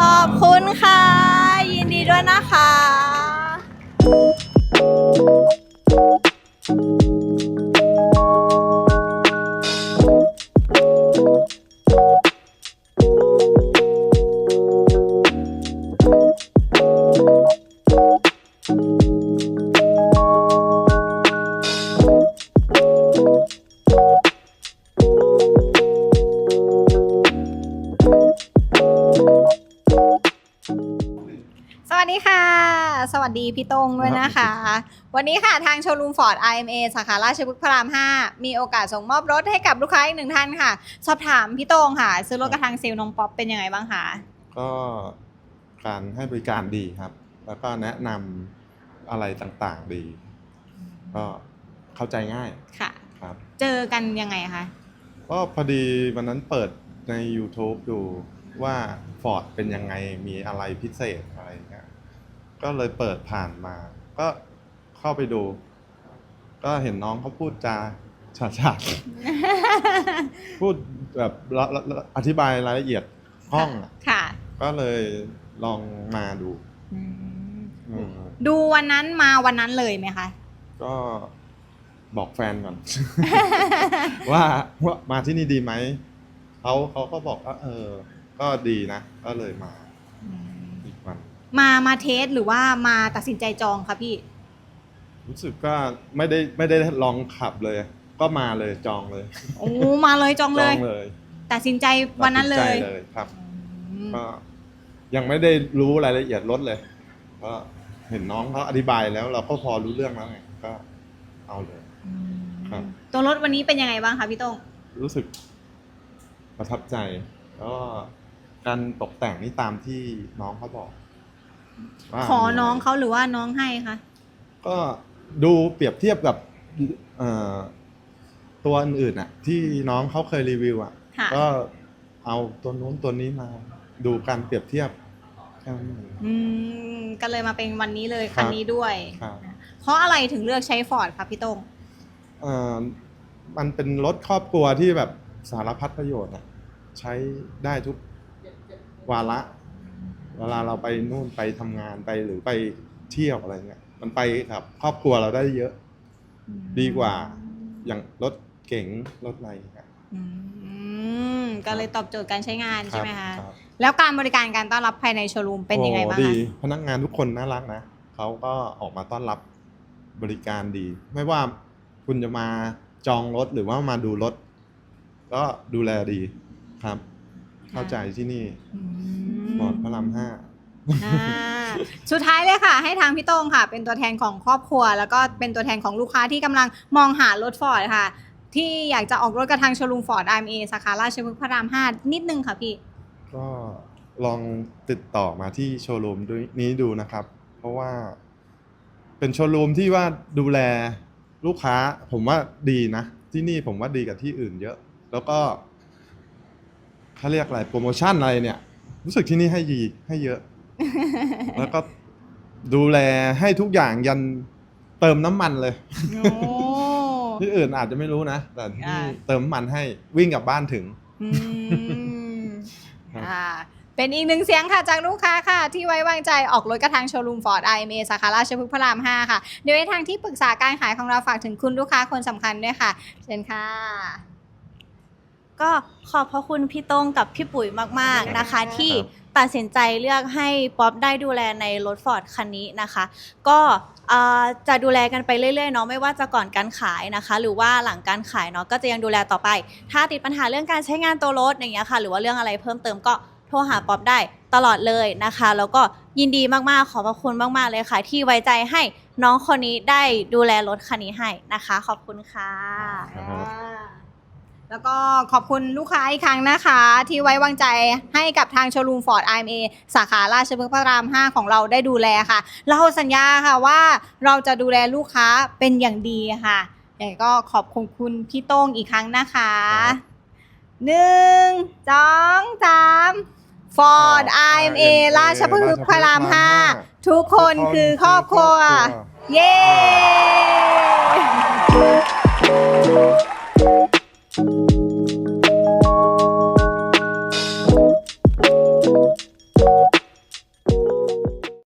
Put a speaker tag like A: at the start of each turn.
A: ขอบคุณค่ะ ยินดีด้วยนะคะ ดีค่ะ สวัสดีพี่ตงด้วยนะคะ วันนี้ค่ะทางโชว์รูมฟอร์ด IMA สาขาราชพฤกษ์พระราม 5 มีโอกาสส่งมอบรถให้กับลูกค้าอีกหนึ่งท่านค่ะ สอบถามพี่ตงค่ะ ซื้อรถกระทางเซลล์น้องป๊อปเป็นยังไงบ้างคะ
B: ก็การให้บริการดีครับ แล้วก็แนะนำอะไรต่างๆดี ก็เข้าใจง่าย
A: ค่ะ
B: ครับ
A: เจอกันยังไงคะ
B: ก็พอดีวันนั้นเปิดใน YouTube ดูว่า Ford เป็นยังไงมีอะไรพิเศษอะไรเงี้ย ก็เลยเปิดผ่านมา ก็เข้าไปดู ก็เห็นน้องเขาพูดจาฉาฉาดพูดแบบละละละอธิบายรายละเอียดห้องอะ
A: ค่ะ
B: ก็เลยลองมาดู
A: อืม
B: อืม
A: ดูวันนั้นมาวันนั้นเลยไหมคะ
B: ก็บอกแฟนก่อน ว่าว่ามาที่นี่ดีไหมเขาเขาก็บอกว่าเออ ก็ดีนะ ก็เลยมาอีกวัน
A: มามาเทสหรือว่ามาตัดสินใจจองคะพี่
B: รู้สึกก็ไม่ได้ไม่ได้ลองขับเลย ก็มาเลยจองเลย
A: โอ้มาเลยจอง
B: จ
A: เล
B: อยงเลย
A: ตัดสินใจวันนั้นเล
B: ตัด
A: ย
B: สิใจเลยครับ
A: อืม
B: ก็ยังไม่ได้รู้รายละเอียดรถเลยก็เห็นน้องเขาอธิบายแล้ว เราก็พอรู้เรื่องแล้วไงก็เอาเลยครับ
A: ตัวรถวันนี้เป็นยังไงบ้างคะพี่โต้ง
B: รู้สึกประทับใจ แล้วก็การตกแต่งนี่ตามที่น้องเขาบอก ว่า
A: ขอน้องเขาหรือว่าน้องให้คะ
B: ก็ดูเปรียบเทียบกับเอ่อตัวอื่นๆอะ ที่น้องเขาเคยรีวิวอะ
A: ค่ะ
B: ก็เอาตัวนู้นตัวนี้มา ดูการเปรียบเทียบแค่นั้นเอง
A: อืมก็เลยมาเป็นวันนี้เลย
B: ครับ
A: คันนี้ด้วย
B: ครับ
A: เพราะอะไรถึงเลือกใช้ฟอร์ดคะพี่โต้ง
B: เอ่อมันเป็นรถครอบครัวที่แบบสารพัดประโยชน์อะใช้ได้ทุกวาระ เวลาเราไปนู่นไปทำงานไปหรือไปเที่ยวอะไรเงี้ยมันไปกับ ครอบครัวเราได้เยอะ ดีกว่าอย่างรถเก๋งรถอะไรครับ
A: อืมก็เลยตอบโจทย์การใช้งานใช่ไหมคะ
B: รับ
A: แล้วการบริการการต้อนรับภายในโชว์รูมเป็นยังไงบ้าง
B: โอ้ดี
A: คะ
B: พนักงานทุกคนน่ารักนะเขาก็ออกมาต้อนรับบริการดี ไม่ว่าคุณจะมาจองรถหรือว่ามาดูรถ ก็ดูแลดีครับ เข้าใจที่นี่
A: อืม
B: บอร์ดพระรามห้า
A: อ่าสุดท้ายเลยค่ะ ให้ทางพี่โต้งค่ะ เป็นตัวแทนของครอบครัว แล้วก็เป็นตัวแทนของลูกค้าที่กำลังมองหารถฟอร์ดค่ะ ที่อยากจะออกรถกระทางโชว์รูมฟอร์ด IMA สาขาราชพฤกษ์พระราม5นิดนึงค่ะพี่
B: ก็ลองติดต่อมาที่โชว์รูมด้วยนี้ดูนะครับ เพราะว่าเป็นโชว์รูมที่ว่าดูแลลูกค้า ผมว่าดีนะ ที่นี่ผมว่าดีกับที่อื่นเยอะ แล้วก็เขาเรียกอะไรโปรโมชั่นอะไรเนี่ย รู้สึกที่นี่ให้ดีให้เยอะ แล้วก็ดูแลให้ทุกอย่างยันเติมน้ำมันเลย
A: โอ้
B: ที่อื่นอาจจะไม่รู้นะ แต่ที่นี่
A: อ่า
B: เติมน้ำมันให้วิ่งกลับบ้านถึง
A: อืม
B: ครับ
A: อ่าเป็นอีกหนึ่งเสียงค่ะจากลูกค้าค่ะ ที่ไว้วางใจออกรถกระทางโชว์รูมฟอร์ด IMA สาขาราชพฤกษ์พระราม 5 ค่ะ เดี๋ยวในทางที่ปรึกษาการขายของเราฝากถึงคุณลูกค้าคนสำคัญด้วยค่ะ เชิญค่ะ
C: ก็ขอบพระคุณพี่โต้งกับพี่ปุ๋ยมากๆนะคะ
A: ครับ
C: ที่ตัดสินใจเลือกให้ป๊อปได้ดูแลในรถฟอร์ดคันนี้นะคะ ก็เอ่อจะดูแลกันไปเรื่อยๆเนาะไม่ว่าจะก่อนการขายนะคะ หรือว่าหลังการขายเนาะก็จะยังดูแลต่อไป ถ้าติดปัญหาเรื่องการใช้งานตัวรถอย่างเงี้ยค่ะ หรือว่าเรื่องอะไรเพิ่มเติมก็โทรหาป๊อปได้ตลอดเลยนะคะ แล้วก็ยินดีมากๆ ขอบพระคุณมากๆเลยค่ะ ที่ไว้ใจให้น้องคนนี้ได้ดูแลรถคันนี้ให้นะคะ ขอบคุณค่ะ
B: ครับ
A: แล้วก็ขอบคุณลูกค้าอีกครั้งนะคะ ที่ไว้วางใจให้กับทางโชว์รูมฟอร์ด IMA สาขาราชพฤกษ์พระราม 5 ของเราได้ดูแลค่ะ เราสัญญาค่ะว่าเราจะดูแลลูกค้าเป็นอย่างดีค่ะอย่างก็ขอบคุณคุณพี่โต้งอีกครั้งนะคะ
B: ครับ
A: หนึ่งสองสามฟอร์ด IMA ราชพฤกษ์พระราม 5 ทุกคนคือครอบครัว เย้